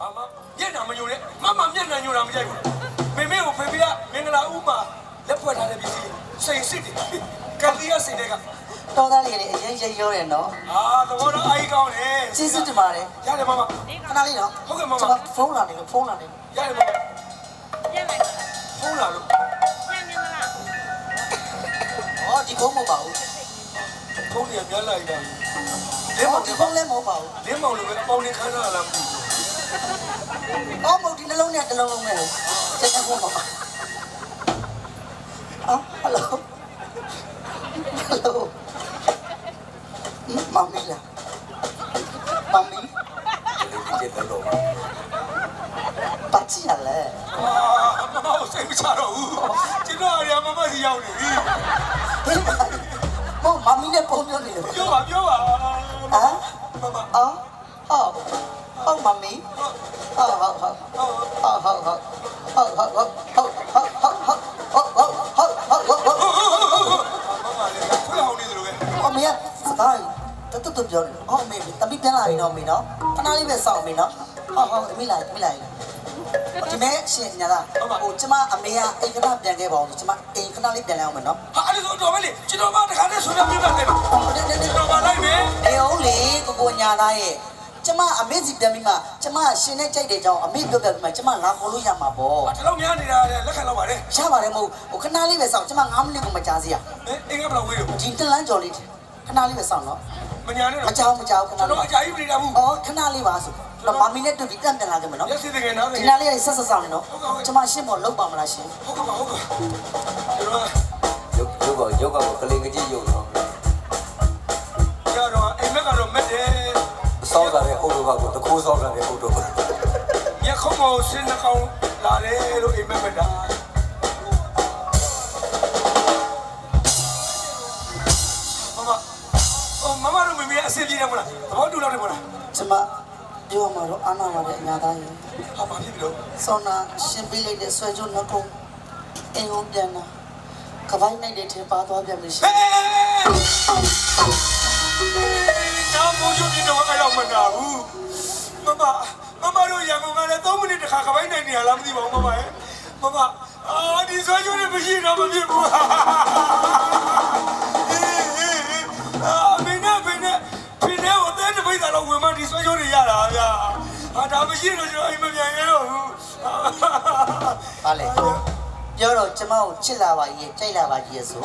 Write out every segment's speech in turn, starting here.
ဘာမှမျက်နှာမညိုနဲ့မမမျက်နှာညိုတာမကြိုက်ဘူးမေမေကိုဖေဖေကမင်္ဂလာဥမှာလက်ဖွဲ့ထားတဲ့ပစ္စည်းစိန်စစ်တယ်ကလီယာစိန်တဲ့ကတော်သားလေးတွေအရင်ရိတ်ရောတယ်နော်အာသဘောတော့အားကြီးကောင်းတယ်ကျေးဇူးတင်ပါတယ်ရတယ်မမခဏလေးနော်ဟုတ်ကဲ့မမကျွန်တော်ဖုန်းလာနေလို့ဖုန်းလာနေလို့ရတယ်မမပြန်လိုက်ပါလားဖုန်းလာလို့ပြန်ပြန်လားဩဒီဖုန်းမဟုတ်ပါဘူးဖုန်းကြီးများလိုက်တာလဒီင်းမောင်ဒီဖုန်းလည်းမဟုတ်ပါဘူးလင်းမောင်လိုပဲအပေါင်းနေခန်းလာလားမသိဘူး။ အော်မဟုတ်ဒီနှလုံးနဲ့တစ်လုံးလုံးနဲ့လို့စိတ်အဖို့ပါ။အော်ဟယ်လို။ဟယ်လို။မမီလား။မမီဒီတဲ့တော့ပတ်ချရလဲအာမမကိုစိတ်မချတော့ဘူးကျွန်တော်အရာမမစီရောက်နေပြီ။ဟေးမောမမီနဲ့ပုံပြောနေလို့ပြောပါပြောပါဟမ်မမအော်ဟော ဟုတ်မမီဟောဟုတ်ဟုတ်ဟုတ်ဟုတ်ဟုတ်ဟုတ်ဟုတ်ဟုတ်ဟုတ်ဟုတ်ဟုတ်ဟုတ်ဟုတ်ဟုတ်ဟုတ်ဟုတ်ဟုတ်ဟုတ်ဟုတ်မမလေးခွေးအောင်နေတယ်လို့ပဲအမေကစကားတတ်တတ်ပြောတယ်။အော်အမေတမိပြန်လာပြီနော်အမေနော်။ခဏလေးပဲစောင့်အမေနော်။ဟုတ်ဟုတ်အမေလာအမေလာဒီမဲ့ရှင်ညာလားဟိုကျမအမေကအိမ်ခဏပြန်ခဲ့ပါအောင်ကျမအိမ်ခဏလေးပြန်လာအောင်မယ်နော်ဟာအဲ့ဒါဆိုတော့မလေးကျွန်တော်မတခါနဲ့ဆွေးနွေးပြပါမယ်ကျွန်တော်မလိုက်မယ်။အေးဟုတ်လေကိုကိုညာသားရဲ့ ကျမအမေစီပြန်ပြီးမှကျမရှင်နဲ့ကြိုက်တဲ့ကြောင်းအမေပြောပြပြီးမှကျမလာခေါ်လို့ရမှာပေါ့ဒီလောက်များနေတာလက်ခံတော့ပါတယ်။ရပါတယ်မဟုတ်ဟိုခဏလေးပဲစောင့်ကျမ9မိနစ်ကိုမကြာစီရအင်းကဘယ်လောက်ဝေးလို့။ဒီတလန်းကြော်လေးခဏလေးပဲစောင့်နော်မညာနဲ့။မတော့ကြောက်မကြောက်ခဏကျွန်လေးတော်အကြာကြီးနေတာဘူး။အော်ခဏလေးပါဆို။တော့မမီနဲ့တူပြီးပြန်ပြန်လာကြမယ်နော်ရက်စီတကယ်နားနေဒီနားလေးဆက်ဆက်ဆောင်နေနော်ကျမရှင်းမလောက်ပါမလားရှင်ဟုတ်ကဲ့ပါဟုတ်ကဲ့ကျွန်တော်ရုပ်ရုပ်ကရုပ်ကကလေးကကြီးရုပ်တော့ရတော့အိမ်မက်ကတော့မက်တယ် စောက်တာတဲ့အုပ်တို့ကတခိုးစောက်တာတဲ့အုပ်တို့ညခုံးမောဆင်းနှကောင်လာတယ်လို့အိမ်မက်မက်တာမမအော်မမတို့မမေအဆင်ပြေတယ်မလားသဘောတူတော့တယ်မလားကျမပြောမှာတော့အာနာပါတဲ့အညာသားရင်ဟာဘာဖြစ်ပြီလို့ဆောနာရှင်းပေးလိုက်တဲ့ဆွဲကြုံနှကုံအိမ်ကိုပြန်လာကပိုင်းနိုင်တဲ့ထဲပါသွားပြန်လို့ရှိဟဲ့ မမမမတို့ရန်ကုန်ကလည်း3မိနစ်တခါခပိုင်းနိုင်နေရလားမသိပါဘူးမမရဲ့မမအာဒီဆွဲချိုးနေမရှိတော့မဖြစ်ဘူးအာမင်းနဲ့မင်းနဲ့ဖိနေဝတဲ့တပိတ်တော့ဝင်မဒီဆွဲချိုးနေရတာဗျာအာဒါမရှိတော့ကျွန်တော်အိမ်မပြန်ရတော့ဘူးပါလေပြောတော့ကျမကိုချစ်လာပါရဲ့ကြိုက်လာပါရဲ့ဆို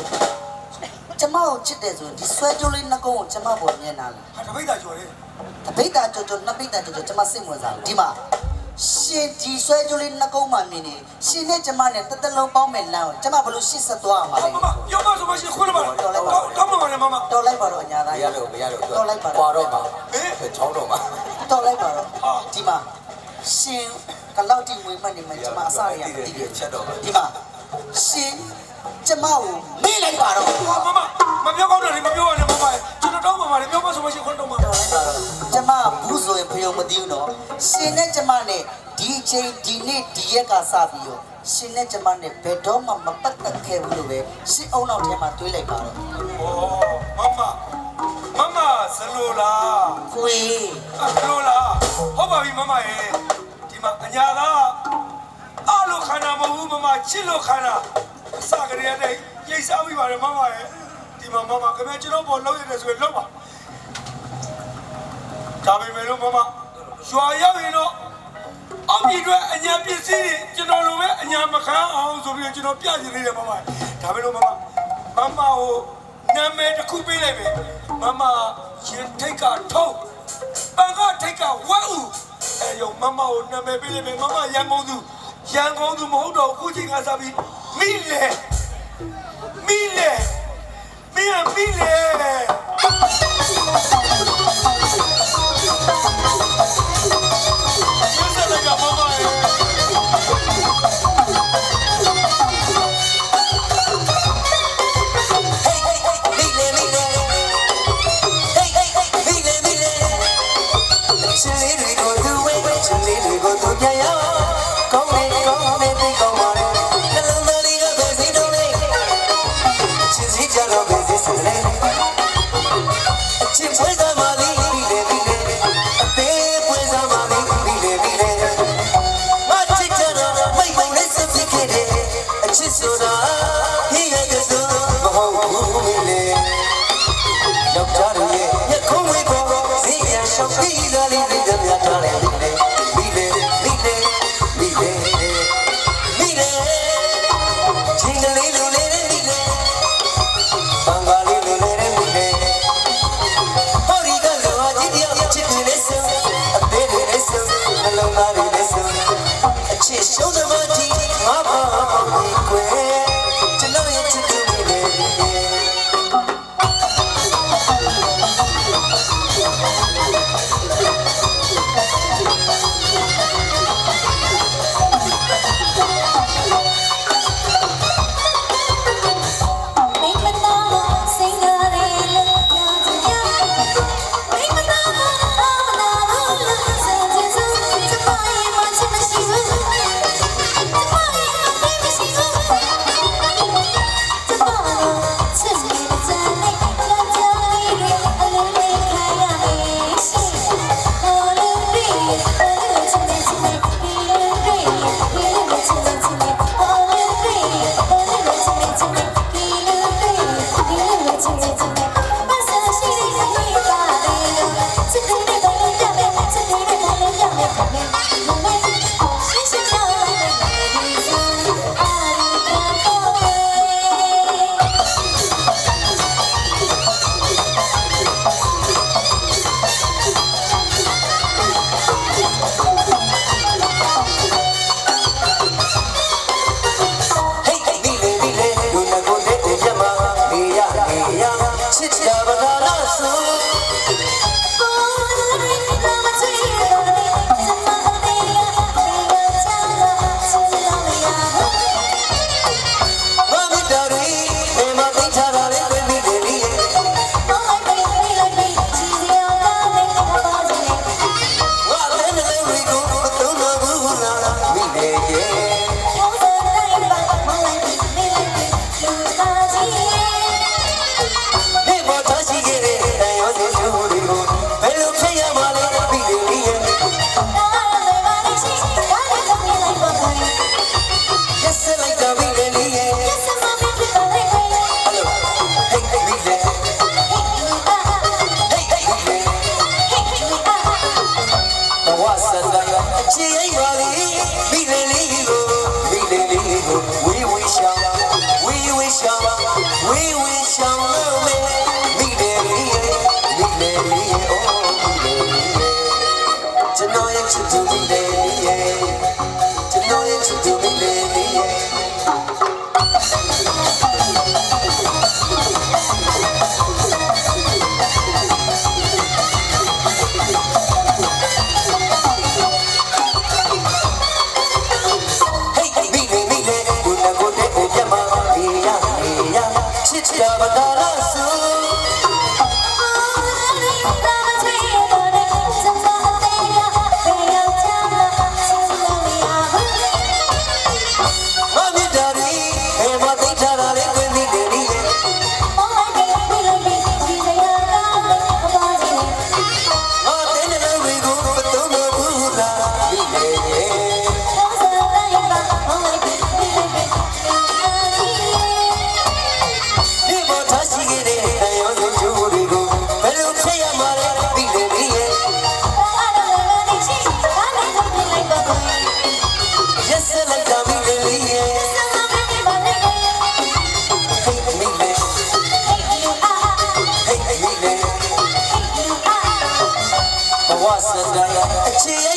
ကျမကိုချစ်တယ်ဆိုဒီဆွဲကြုံလေးနှကုံကိုကျမပေါ်မြင်လာလားဟာတပိတ်တာကျော်တယ် တပိတ်တာကြော်ကြော်နှစ်ပိတ်တာကြော်ကြော်ကျမစိတ်ဝင်စားတယ်ဒီမှာရှင်ဒီဆွဲကြိုးလေးနှစ်ကုန်းမှမြင်နေရှင်နဲ့ကျမနဲ့တစ်တလုံးပေါင်းမဲ့လမ်းကိုကျမဘလို့ရှစ်ဆက်သွားမှာလဲမမပြောမဆိုမရှိခွင့်လို့ပါကောင်းပါပါနဲ့မမတော်လိုက်ပါတော့အညာမသားရလို့မရလို့တော်လိုက်ပါကွာတော့တော့ပါချောင်းတော့ပါတော်လိုက်ပါတော့ဒီမှာရှင်ကလောက်တိဝင်မှနေမှကျမအစရရမသိဘူးချက်တော့ပါဒီမှာရှင်ကျမကိုမေ့လိုက်ပါတော့ဟာမမမပြောကောင်းတယ်မပြောရနဲ့မမကျွန် တော်တောင်းပါပါလေပြောမဆိုမရှိခွင့်တော့မှာတော်လိုက်ပါတော့ကျမဘူးဆိုရင်ဖယုံမသိဘူးနော်ရှင်နဲ့ကျမနဲ့ဒီအချိန်ဒီနေ့ဒီရက်ကစပြီးတော့ရှင်နဲ့ကျမနဲ့ဘယ်တော့မှမပတ်သက်ခဲ့ဘူးလို့ပဲရှင်အုံနောက်ထဲမှာတွေးလိုက်ပါတော့ဩမမမမဇလိုလားကိုယ်အဇလိုလားဟုတ်ပါပြီမမရဲ့ဒီမှာအညာသားအလိုခန္ဓာမဟုတ်ဘူးမမချစ်လို့ခန္ဓာအစကလေးနဲ့ရိတ်စားပြီးပါတယ်မမရဲ့ ဒီမှာမမခင်ဗျကျွန်တော်ပေါ်လောက်ရတယ်ဆိုရင်လောက်ပါဒါပေမဲ့လို့မမရွာရောက်ရင်တော့အောက်ပြည်အတွက်အညာပစ္စည်းတွေကျွန်တော်လိုပဲအညာမခံအောင်ဆိုပြီးကျွန်တော်ပြချင်သေးတယ်မမဒါပေမဲ့လို့မမမမကိုနာမည်တစ်ခုပေးလိုက်မယ်မမရင်ထိတ်ကထုံးပန်ကထိတ်ကဝက်ဦးအဲယုံမမကိုနာမည်ပေးလိုက်မယ်မမရန်ကုန်သူရန်ကုန်သူမဟုတ်တော့ခုချိန်ကစားပြီးမိလေမိလေ ရပြီလေ Oh,